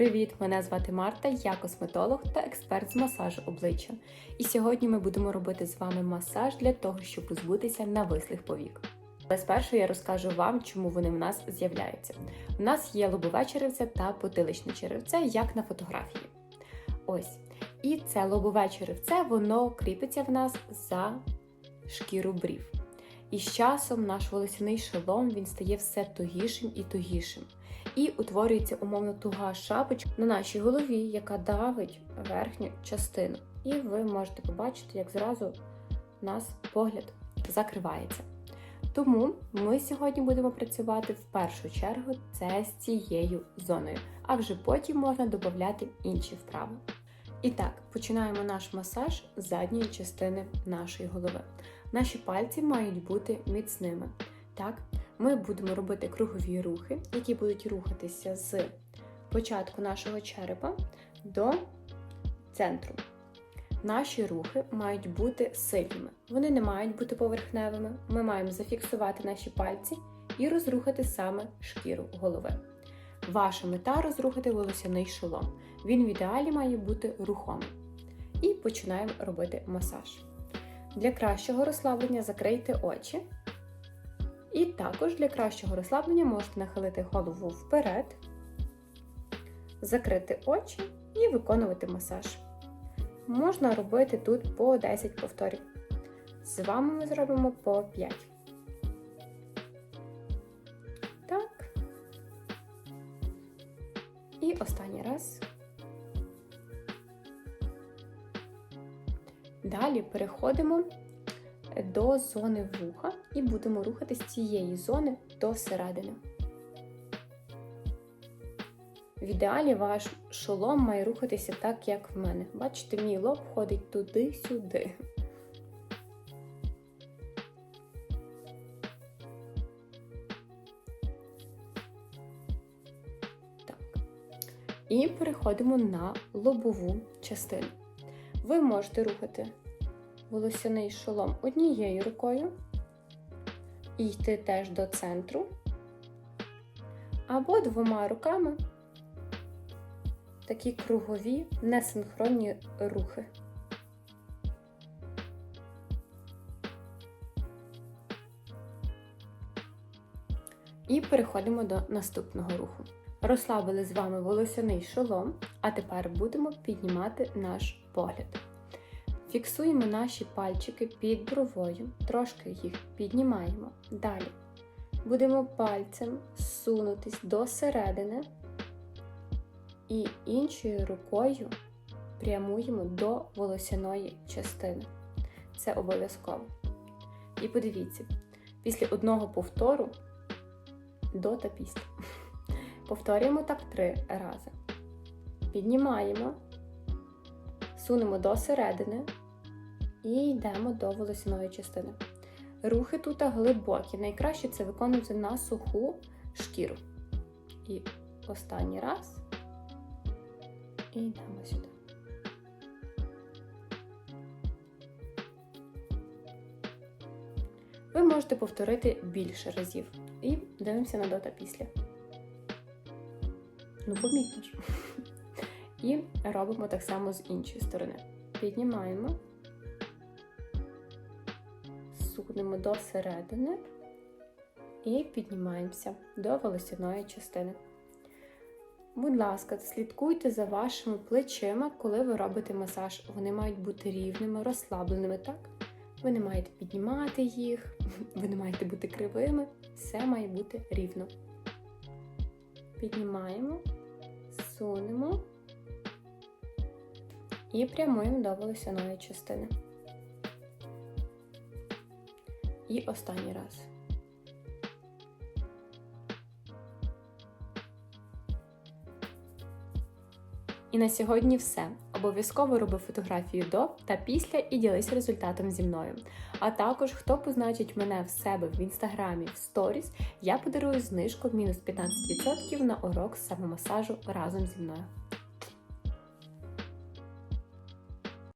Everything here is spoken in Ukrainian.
Привіт! Мене звати Марта, я косметолог та експерт з масажу обличчя. І сьогодні ми будемо робити з вами масаж для того, щоб позбутися навислих повік. Але спершу я розкажу вам, чому вони в нас з'являються. У нас є лобове черевце та потиличне черевце, як на фотографії. Ось. І це лобове черевце, воно кріпиться в нас за шкіру брів. І з часом наш волосяний шолом він стає все тугішим і тугішим. І утворюється умовно туга шапочка на нашій голові, яка давить верхню частину. І ви можете побачити, як зразу у нас погляд закривається. Тому ми сьогодні будемо працювати в першу чергу це з цією зоною, а вже потім можна додати інші вправи. І так, починаємо наш масаж задньої частини нашої голови. Наші пальці мають бути міцними. Так, ми будемо робити кругові рухи, які будуть рухатися з початку нашого черепа до центру. Наші рухи мають бути сильними. Вони не мають бути поверхневими. Ми маємо зафіксувати наші пальці і розрухати саме шкіру голови. Ваша мета розрухати волосяний шолом. Він в ідеалі має бути рухомий. І починаємо робити масаж. Для кращого розслаблення закрийте очі. І також для кращого розслаблення можете нахилити голову вперед, закрити очі і виконувати масаж. Можна робити тут по 10 повторів. З вами ми зробимо по 5. Так. І останній раз. Далі переходимо до зони вуха і будемо рухатись з цієї зони до середини. В ідеалі ваш шолом має рухатися так, як в мене. Бачите, мій лоб ходить туди-сюди. І переходимо на лобову частину. Ви можете рухати волосяний шолом однією рукою і йти теж до центру, або двома руками такі кругові несинхронні рухи. І переходимо до наступного руху. Розслабили з вами волосяний шолом, а тепер будемо піднімати наш погляд. Фіксуємо наші пальчики під бровою, трошки їх піднімаємо. Далі будемо пальцем сунутись до середини і іншою рукою прямуємо до волосяної частини. Це обов'язково. І подивіться, після одного повтору до та після. Повторюємо так три рази. Піднімаємо, сунемо до середини і йдемо до волосяної частини. Рухи тут глибокі. Найкраще це виконувати на суху шкіру. І останній раз. І йдемо сюди. Ви можете повторити більше разів. І дивимося на дота після. Ну, помітно ж. І робимо так само з іншої сторони. Піднімаємо, сунемо до середини і піднімаємося до волосяної частини. Будь ласка, слідкуйте за вашими плечима, коли ви робите масаж. Вони мають бути рівними, розслабленими, так? Ви не маєте піднімати їх, ви не маєте бути кривими. Все має бути рівно. Піднімаємо, сунемо і прямуємо до волосяної частини. І останній раз. І на сьогодні все. Обов'язково роби фотографію до та після і ділись результатом зі мною. А також, хто позначить мене в себе в інстаграмі в сторіс, я подарую знижку мінус 15% на урок самомасажу разом зі мною.